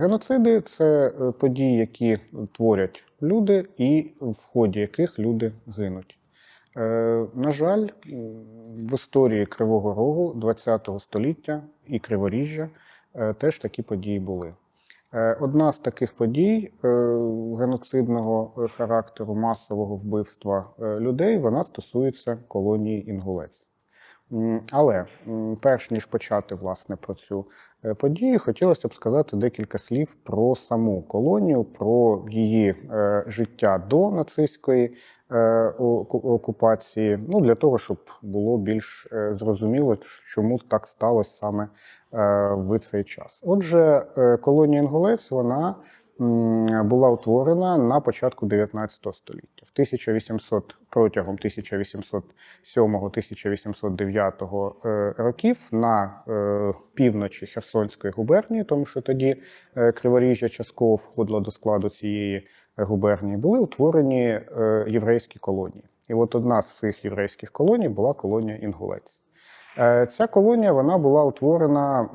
Геноциди це е, події, які творять люди, і в ході яких люди гинуть. Е, На жаль, в історії Кривого Рогу ХХ століття і Криворіжжя е, теж такі події були. Одна з таких подій геноцидного характеру масового вбивства людей вона стосується колонії Інгулець. Але перш ніж почати власне про цю е, подію, хотілося б сказати декілька слів про саму колонію, про її е, життя до нацистської е, окупації. Ну для того, щоб було більш зрозуміло, чому так сталося саме в цей час. Отже, колонія Інгулець вона була утворена на початку 19 століття. В 1800, протягом 1807-1809 е, років на е, півночі Херсонської губернії, тому що тоді е, Криворіжжя частково входило до складу цієї губернії, були утворені єврейські колонії. І от одна з цих єврейських колоній була колонія Інгулець. Е, Ця колонія вона була утворена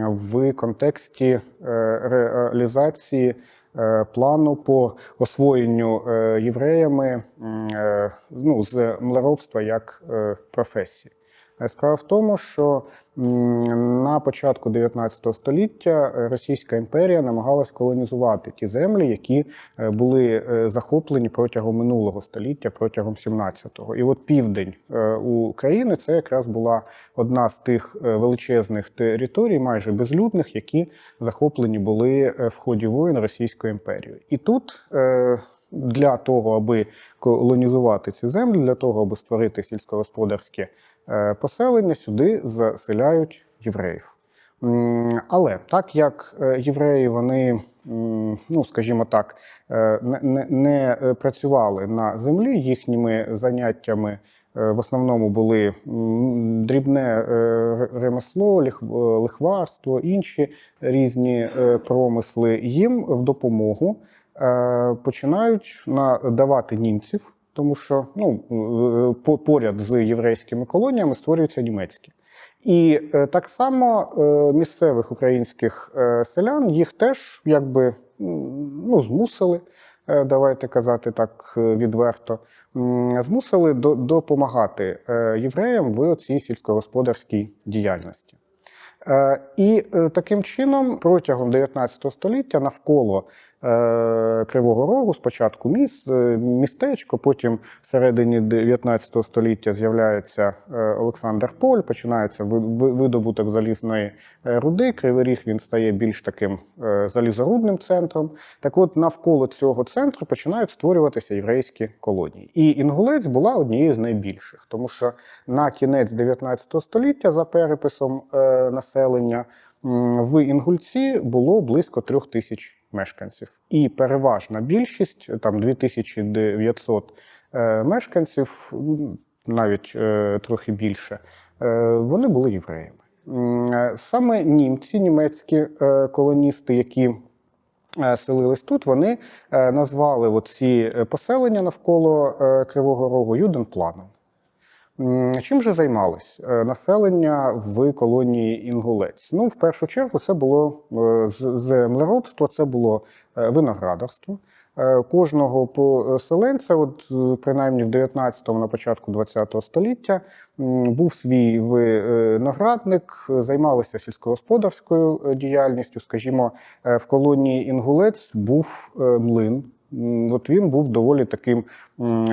в контексті е, реалізації е, плану по освоєнню євреями ну, з млеробства як професії. Е, Справа в тому, що на початку 19 століття е, Російська імперія намагалась колонізувати ті землі, які е, були захоплені протягом минулого століття, протягом 17-го. І от південь України це якраз була одна з тих величезних територій, майже безлюдних, які захоплені були в ході воїн Російською імперією. І тут для того, аби колонізувати ці землі, для того, аби створити сільськогосподарське е, поселення, сюди заселяють євреїв. Але так як е, євреї, вони, ну скажімо так, е, не, не, е, працювали на землі, їхніми заняттями е, в основному були дрібне е, ремесло, е, лихварство, інші різні е, промисли. Їм в допомогу е, починають надавати німців, тому що ну, е, поряд з єврейськими колоніями створюються німецькі. І е, так само е, місцевих українських е, селян їх теж якби ну, змусили, е, давайте казати так е, відверто, змусили допомагати е, євреям в цій сільськогосподарській діяльності. Е, І е, таким чином, протягом 19 століття навколо е, Кривого Рогу, спочатку міс, е, містечко, потім всередині 19 століття з'являється е, Олександр Поль, починається ви- ви- видобуток залізної е, руди. Кривий Ріг він стає більш таким е, залізорудним центром. Так от навколо цього центру починають створюватися єврейські колонії. І Інгулець була однією з найбільших, тому що на кінець 19 століття, за переписом е, населення, в Інгульці було близько трьох тисяч мешканців. І переважна більшість, там 2900 е, мешканців, навіть е, трохи більше, е, вони були євреями. Саме німці, німецькі колоністи, які селились тут, вони назвали оці поселення навколо Кривого Рогу Юденпланом. Чим же займалось е, населення в колонії Інгулець? Ну, в першу чергу, це було е, землеробство, це було е, виноградарство. Кожного поселенця, от принаймні в 19-му, на початку 20-го століття, був свій виноградник, займалися сільськогосподарською діяльністю. Скажімо, в колонії Інгулець був млин. От він був доволі таким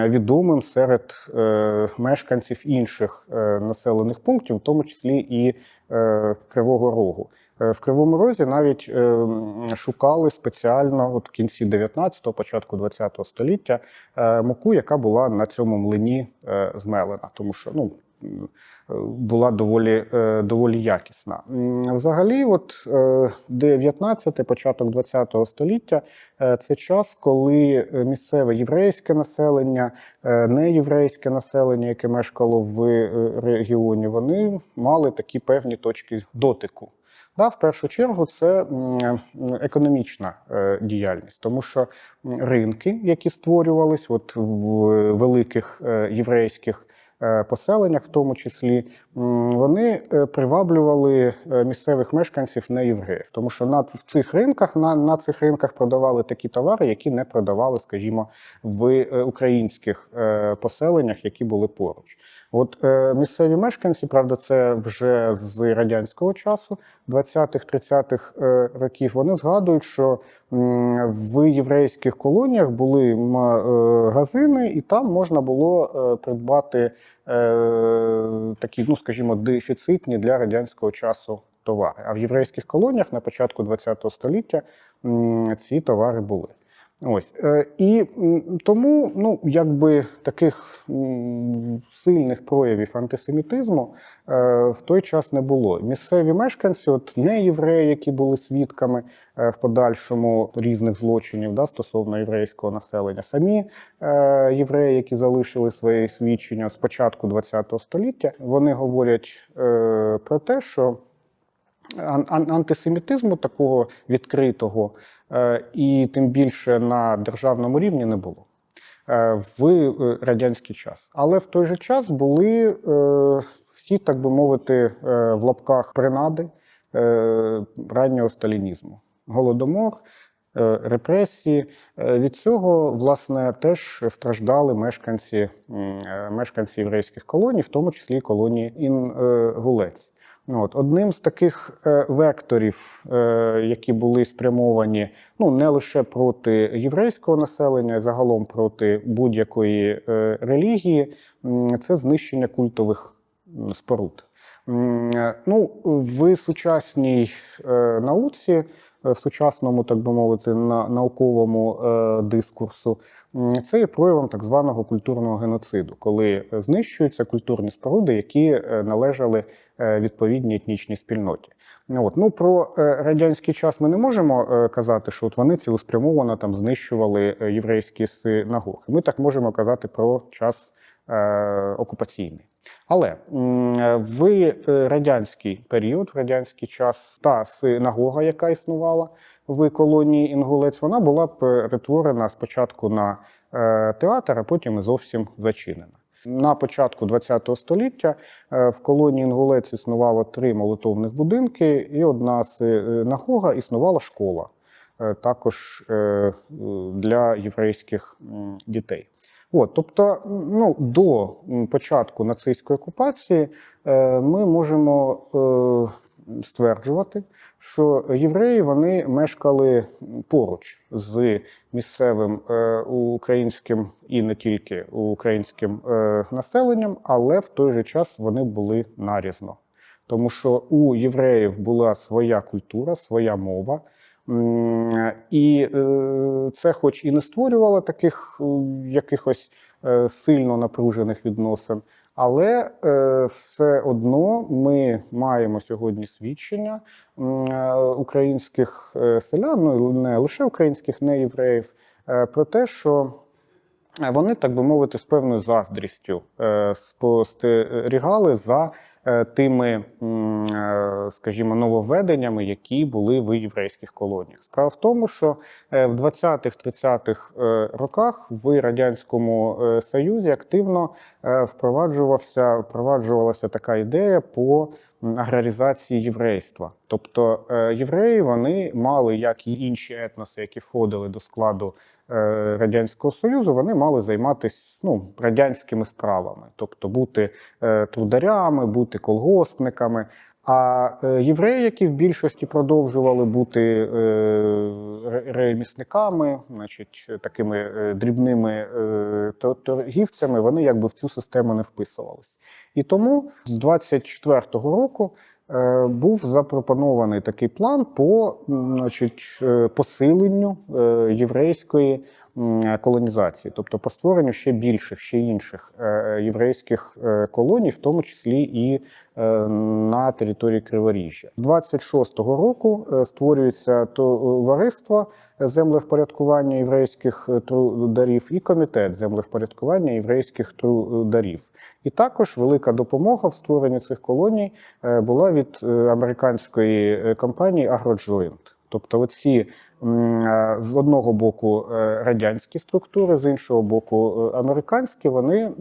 відомим серед е, мешканців інших е, населених пунктів, в тому числі і е, Кривого Рогу. В Кривому Розі навіть шукали спеціально от в кінці 19-го, початку 20-го століття муку, яка була на цьому млині змелена, тому що ну. Е, Була доволі, е, доволі якісна. Взагалі, от е, 19 початок 20-го століття е, це час, коли е, місцеве єврейське населення, е, неєврейське населення, яке мешкало в е, регіоні, вони мали такі певні точки дотику. Да, в першу чергу це економічна е, діяльність, тому що ринки, які створювались от в великих е, єврейських е, поселеннях, в тому числі, вони е, приваблювали е, місцевих мешканців не євреїв, тому що на в цих ринках на, на цих ринках продавали такі товари, які не продавали, скажімо, в е, українських е, поселеннях, які були поруч. От е, місцеві мешканці, правда, це вже з радянського часу, 20-30-х е, років, вони згадують, що м, в єврейських колоніях були магазини, і там можна було е, придбати е, такі, ну скажімо, дефіцитні для радянського часу товари. А в єврейських колоніях на початку ХХ століття м, ці товари були. Ось е, і тому, ну якби таких сильних проявів антисемітизму е, в той час не було. Місцеві мешканці, от не євреї, які були свідками е, в подальшому різних злочинів да, стосовно єврейського населення, самі євреї, які залишили свої свідчення з початку ХХ століття, вони говорять про те, що антисемітизму такого відкритого е, і тим більше на державному рівні не було е, в е, радянський час. Але в той же час були всі, так би мовити, в лапках принади раннього сталінізму. Голодомор, репресії. Від цього, власне, теж страждали мешканці, мешканці єврейських колоній, в тому числі колонії Інгулець. От одним з таких е, векторів, е, які були спрямовані ну не лише проти єврейського населення, а загалом проти будь-якої е, релігії, це знищення культових споруд. Е, Ну, в сучасній е, науці, е, в сучасному, так би мовити, на науковому дискурсу, це є проявом так званого культурного геноциду, коли знищуються культурні споруди, які належали відповідній етнічній спільноті. От. Ну, про радянський час ми не можемо казати, що от вони цілеспрямовано там знищували єврейські синагоги. Ми так можемо казати про час окупаційний. Але в е, радянський період, в радянський час, та синагога, яка існувала в колонії Інгулець, вона була перетворена спочатку на е, театр, а потім і зовсім зачинена. На початку ХХ століття е, в колонії Інгулець існувало три молитовних будинки, і одна синагога існувала школа, е, також е, для єврейських дітей. От, тобто, ну, до початку нацистської окупації е, ми можемо е, стверджувати, що євреї вони мешкали поруч з місцевим е, українським і не тільки українським населенням, але в той же час вони були нарізно. Тому що у євреїв була своя культура, своя мова. М, І е, це, хоч і не створювало таких е, якихось е, сильно напружених відносин, але е, все одно ми маємо сьогодні свідчення е, українських е, селян, ну не лише українських, не євреїв, е, про те, що Е, вони, так би мовити, з певною заздрістю е, спостерігали за е, тими, е, скажімо, нововведеннями, які були в єврейських колоніях. Справа в тому, що е, в 20-30-х е, роках в радянському е, союзі активно е, впроваджувався впроваджувалася така ідея по аграрізації єврейства. Тобто е, євреї вони мали, як і інші етноси, які входили до складу е, радянського союзу, вони мали займатися ну, радянськими справами, тобто бути е, трударями, бути колгоспниками. А е, євреї, які в більшості продовжували бути е, ремісниками, значить, такими е, дрібними е, торгівцями, вони якби в цю систему не вписувалися. І тому з 24-го року е, був запропонований такий план по значить, е, посиленню е, єврейської колонізації, тобто по створенню ще більших, ще інших е, єврейських е, колоній, в тому числі і е, на території Криворіжжя. З 26-го року е, створюється товариство землевпорядкування єврейських е, трударів і комітет землевпорядкування єврейських трударів. І також велика допомога в створенні цих колоній е, була від е, американської е, компанії AgroJoint. Тобто, оці е, з одного боку е, радянські структури, з іншого боку е, американські, вони е,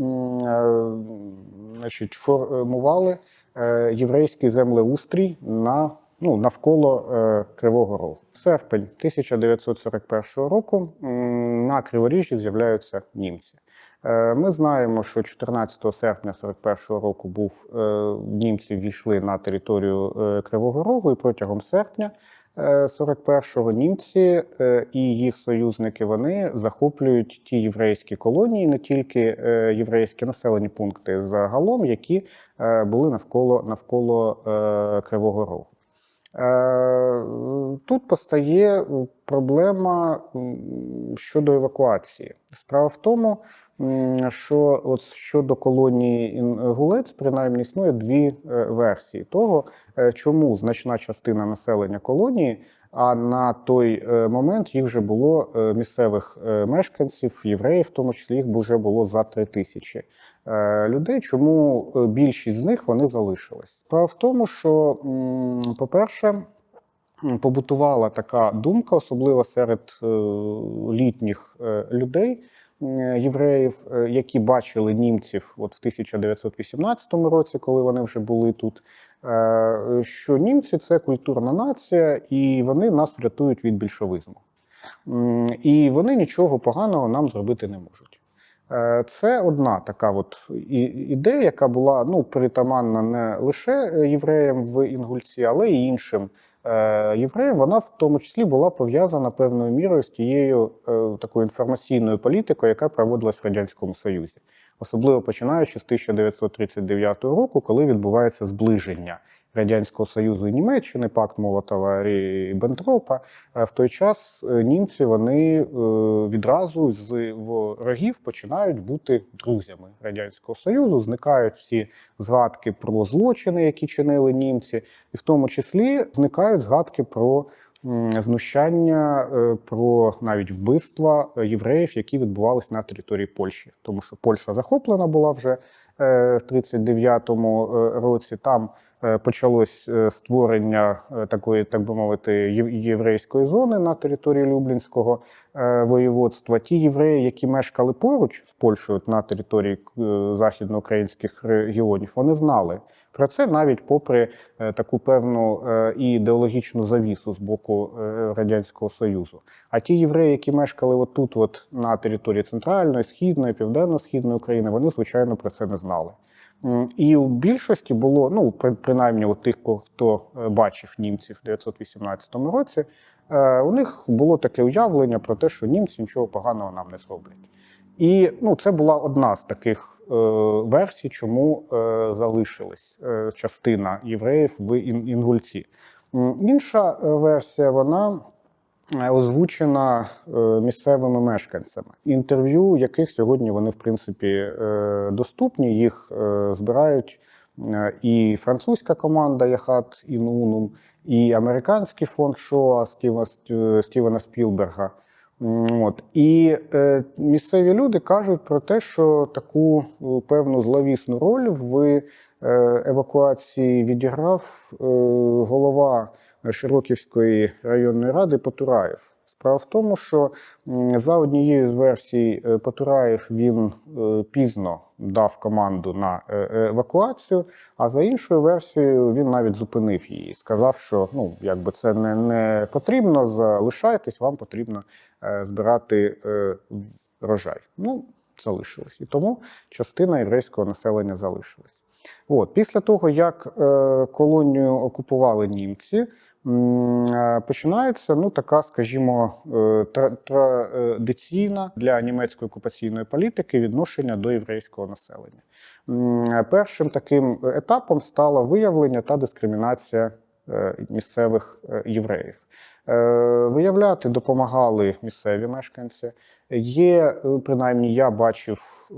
значить, формували е, єврейський землеустрій на ну, навколо е, Кривого Рогу. Серпень 1941 року на Криворіжжі з'являються німці. Е, Ми знаємо, що 14 серпня 41 року був е, німці ввійшли на територію е, Кривого Рогу, і протягом серпня е, 41-го німці е, і їх союзники вони захоплюють ті єврейські колонії, не тільки е, єврейські населені пункти загалом, які е, були навколо навколо е, Кривого Рогу. Е, Тут постає проблема щодо евакуації. Справа в тому, що от щодо колонії Інгулець, принаймні існує дві е, версії того, е, чому значна частина населення колонії, а на той е, момент їх вже було місцевих мешканців, євреїв, в тому числі їх вже було за три тисячі людей. Чому більшість з них вони залишились? Справа в тому, що, по-перше, побутувала така думка, особливо серед літніх людей. Е, Євреїв, е, які бачили німців от в 1918 році, коли вони вже були тут, е, що німці це культурна нація, і вони нас врятують від більшовизму. І вони нічого поганого нам зробити не можуть. Це одна така от ідея, яка була ну, притаманна не лише євреям в Інгульці, але й іншим е, євреям. Вона в тому числі була пов'язана певною мірою з тією е, такою інформаційною політикою, яка проводилась в Радянському Союзі, особливо починаючи з 1939 року, коли відбувається зближення. Радянського Союзу і Німеччини, пакт Молотова Ріббентропа. Е, В той час е, німці вони е, відразу з ворогів починають бути друзями Радянського Союзу. Зникають всі згадки про злочини, які чинили німці, і в тому числі зникають згадки про знущання, про навіть вбивства євреїв, які відбувалися на території Польщі, тому що Польща захоплена була вже в 39-му е, році. Там почалось е, створення е, такої, так би мовити, єврейської зони на території Люблінського е, воєводства. Ті євреї, які мешкали поруч з Польщею на території е, західноукраїнських регіонів, вони знали про це навіть попри е, таку певну е, і ідеологічну завісу з боку е, Радянського Союзу. А ті євреї, які мешкали отут, от на території центральної, східної, південно-східної України, вони звичайно про це не знали. І у більшості було, ну при- принаймні у тих, хто е, бачив німців в 1918 році, е, у них було таке уявлення про те, що німці нічого поганого нам не зроблять. І ну, це була одна з таких е, версій, чому е, залишилась е, частина євреїв в Інгульці. Інша е, версія, вона озвучена е, місцевими мешканцями. Інтерв'ю, яких сьогодні вони, в принципі, е, доступні, їх е, збирають е, і французька команда Яхат Інунум, і американський фонд Шоа Стіва, Ст- Стівена Спілберга. От. І е, місцеві люди кажуть про те, що таку е, певну зловісну роль в е, евакуації відіграв е, голова Широківської районної ради Потураєв. Справа в тому, що за однією з версій е, Потураєв він е, пізно дав команду на е, евакуацію, а за іншою версією він навіть зупинив її. Сказав, що ну, якби це не, не потрібно, залишайтесь, вам потрібно збирати врожай. Ну, залишилось. І тому частина єврейського населення залишилась. От, після того, як е, колонію окупували німці, починається ну, така, скажімо, е, традиційна для німецької окупаційної політики відношення до єврейського населення. Першим таким етапом стало виявлення та дискримінація е, місцевих е, євреїв. Е, Виявляти допомагали місцеві мешканці. Є, е, принаймні, я бачив е,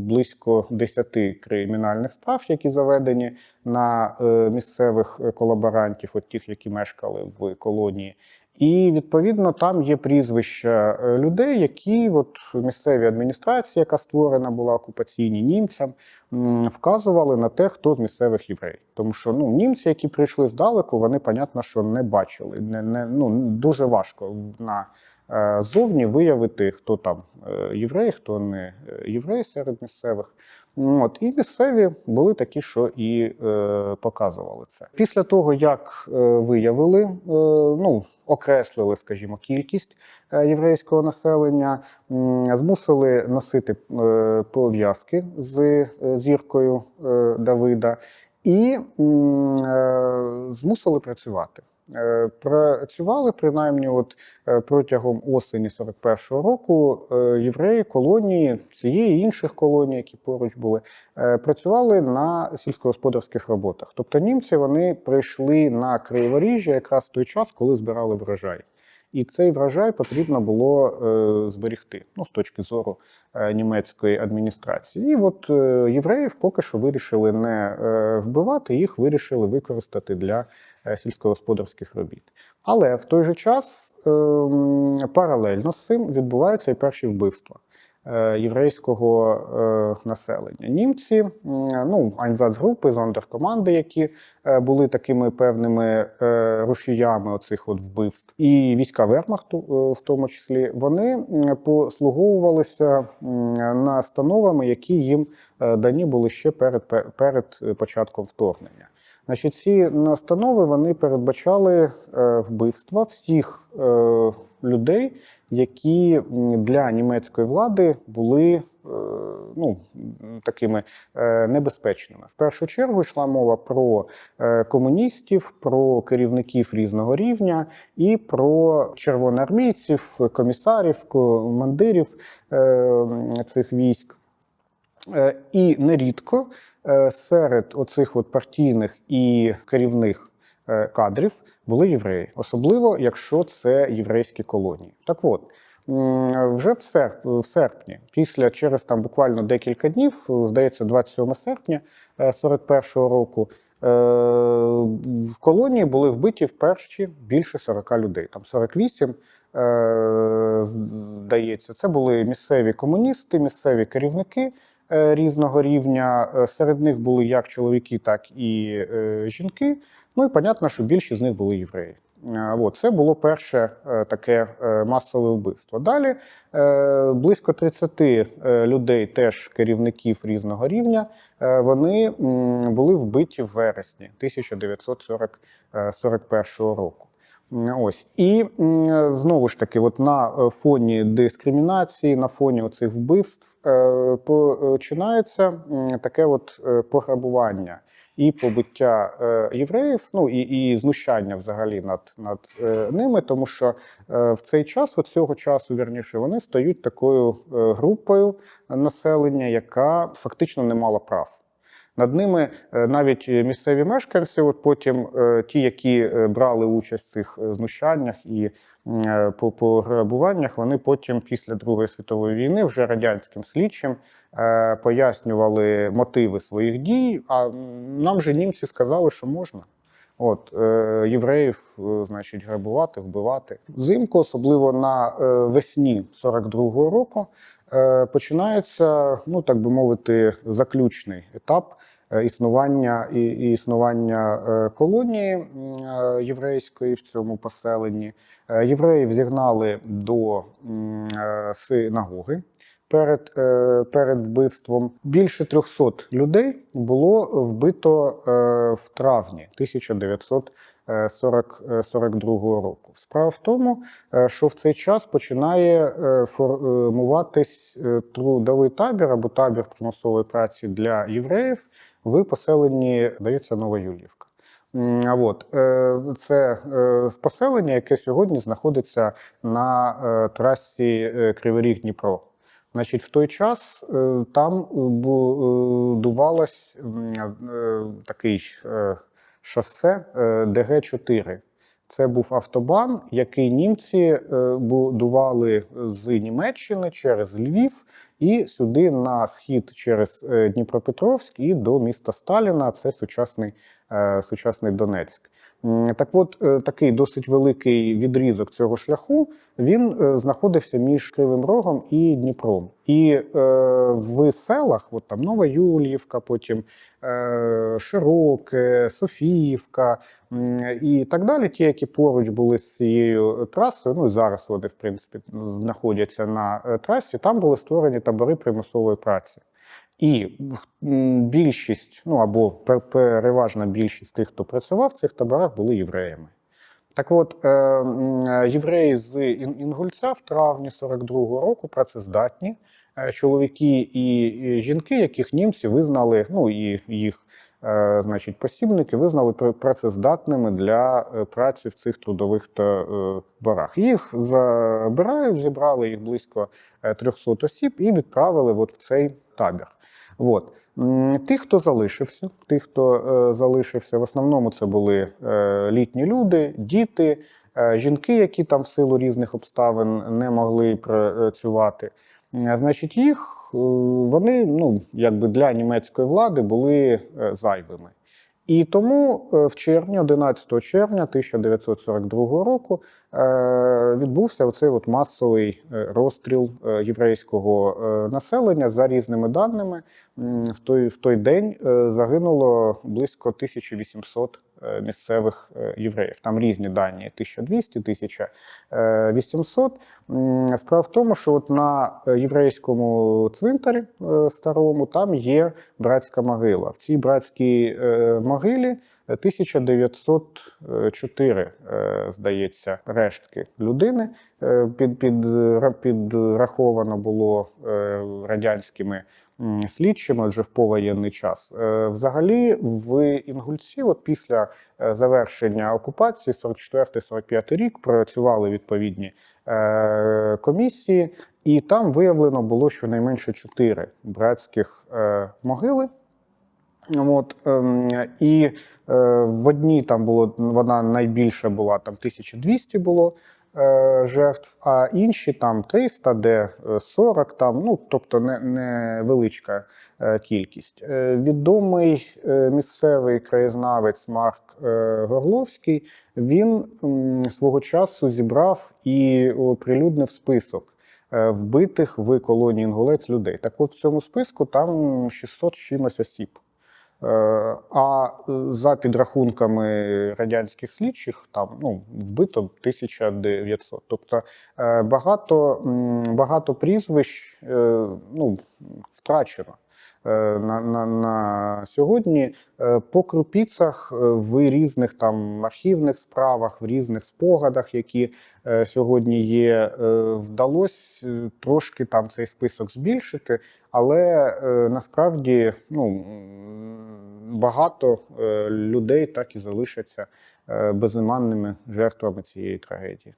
близько 10 кримінальних справ, які заведені на е, місцевих е, колаборантів, от тих, які мешкали в колонії. І відповідно там є прізвища е, людей, які от місцеві адміністрації, яка створена була окупаційні німцям, вказували на те, хто з місцевих євреїв. Тому що ну, німці, які прийшли здалеку, вони, понятно, що не бачили. Не, не, ну, дуже важко на е, зовні виявити, хто там е, єврей, хто не єврей серед місцевих. От, і місцеві були такі, що і е, показували це. Після того, як е, виявили, е, ну, окреслили, скажімо, кількість е, єврейського населення, м, змусили носити е, пов'язки з е, зіркою е, Давида і е, змусили працювати. Е, Працювали принаймні, от е, протягом осені 41-го року е, євреї колонії цієї інших колоній, які поруч були, працювали на сільськогосподарських роботах. Тобто німці вони прийшли на Криворіжжя якраз в той час, коли збирали врожай. І цей врожай потрібно було е, зберігти ну, з точки зору е, німецької адміністрації. І от е, євреїв поки що вирішили не е, вбивати, їх вирішили використати для е, сільськогосподарських робіт. Але в той же час е, паралельно з цим відбуваються і перші вбивства єврейського е, населення. Німці, ну, Айнзацгрупи, зондеркоманди, які е, були такими певними е, рушіями оцих от вбивств, і війська Вермахту, е, в тому числі, вони послуговувалися настановами, які їм е, дані були ще перед, перед е, початком вторгнення. Значить, ці настанови вони передбачали е, вбивства всіх е, людей, які для німецької влади були е, ну, такими е, небезпечними. В першу чергу йшла мова про е, комуністів, про керівників різного рівня і про червоноармійців, комісарів, командирів цих військ. І нерідко серед оцих от партійних і керівних кадрів були євреї, особливо якщо це єврейські колонії. Так от. Вже в, серп- в серпні, після через там буквально декілька днів, е, здається, 27 серпня 41-го року, е, в колонії були вбиті вперше більше 40 людей, там 48, е, здається. Це були місцеві комуністи, місцеві керівники е, різного рівня. Е, Серед них були як чоловіки, так і е, жінки. Ну і понятно, що більшість з них були євреї. От, це було перше е, таке е, масове вбивство. Далі е, близько 30 е, людей, теж керівників різного рівня, вони були вбиті в вересні 1941 року. Ось і знову ж таки, от на фоні дискримінації, на фоні оцих вбивств починається таке от пограбування і побиття е, євреїв, ну і, і знущання взагалі над, над е, ними, тому що е, в цей час, от цього часу, вірніше, вони стають такою групою населення, яка фактично не мала прав. Над ними е, навіть місцеві мешканці, от потім е, ті, які е, брали участь в цих знущаннях і по пограбуваннях, вони потім, після Другої світової війни, вже радянським слідчим пояснювали мотиви своїх дій. А нам же німці сказали, що можна. От євреїв, значить, грабувати, вбивати взимку, особливо на весні 42-го року, починається, ну так би мовити, заключний етап е, існування і, і існування е, колонії е, єврейської в цьому поселенні. Е, Євреїв зігнали до е, синагоги. Перед, е, перед вбивством більше 300 людей було вбито е, в травні 1942 року. Справа в тому, е, що в цей час починає е, формуватись е, трудовий табір або табір примусової праці для євреїв в поселенні, здається, Новоюлівка. От, е, це е, поселення, яке сьогодні знаходиться на е, трасі е, Кривий Ріг Дніпро. Значить, в той час е, там е, такий е, шосе е, ДГ-4. Це був автобан, який німці е, будували з Німеччини через Львів і сюди на схід через е, Дніпропетровськ і до міста Сталіна. Це сучасний, сучасний Донецьк. Так от, е, такий досить великий відрізок цього шляху він е, знаходився між Кривим Рогом і Дніпром. І е, в селах, от там Нова Юліївка, потім е, Широке, Софіївка і так далі, ті, які поруч були з цією трасою, ну і зараз вони, в принципі, знаходяться на е, трасі, там були створені табори примусової праці. І більшість, ну або пер- переважна більшість тих, хто працював в цих таборах, були євреями. Так от, е, е, євреї з Інгульця в травні 42-го року працездатні, е, чоловіки і, жінки, яких німці визнали, ну і їх значить, посібники визнали пр- працездатними для праці в цих трудових таборах. Їх забирають, зібрали їх близько е, 300 осіб і відправили от в цей табір. От. Ті, хто залишився, ті, хто е, залишився, в основному це були е, літні люди, діти, е, жінки, які там в силу різних обставин не могли працювати. Значить, їх вони ну, якби для німецької влади були зайвими. І тому в червні, 11 червня 1942 року, відбувся оцей от масовий е, розстріл е, єврейського е, населення за різними даними. В той, в той день е, загинуло близько 1800 е, місцевих е, євреїв. Там різні дані: 1200, 1800. Справа в тому, що от на е, єврейському цвинтарі е, старому там є братська могила. В цій братській е, могилі 1904, е, здається, рештки людини е, під, під, підраховано було е, радянськими слідчими вже в повоєнний час. Взагалі, в Інгульці, от після завершення окупації, 44-45 рік, працювали відповідні комісії, і там виявлено було щонайменше чотири братських могили. От, ем, і е, в одній там було вона найбільша була, там 1200 було е, жертв, а інші там 300, де е, 40, там, ну, тобто невеличка е, кількість. Е, відомий е, місцевий краєзнавець Марк е, Горловський, він свого часу зібрав і оприлюднив список е, вбитих в колонії Інгулець людей. Так от в цьому списку там 600 з чимось осіб. Е, А е, за підрахунками радянських слідчих, там ну, вбито 1900. Тобто е, багато, багато прізвищ ну, втрачено. Е, На, на, на сьогодні е, по крупіцах е, в різних там архівних справах, в різних спогадах, які сьогодні є, вдалося трошки там цей список збільшити, але насправді ну, багато людей так і залишаться безіманними жертвами цієї трагедії.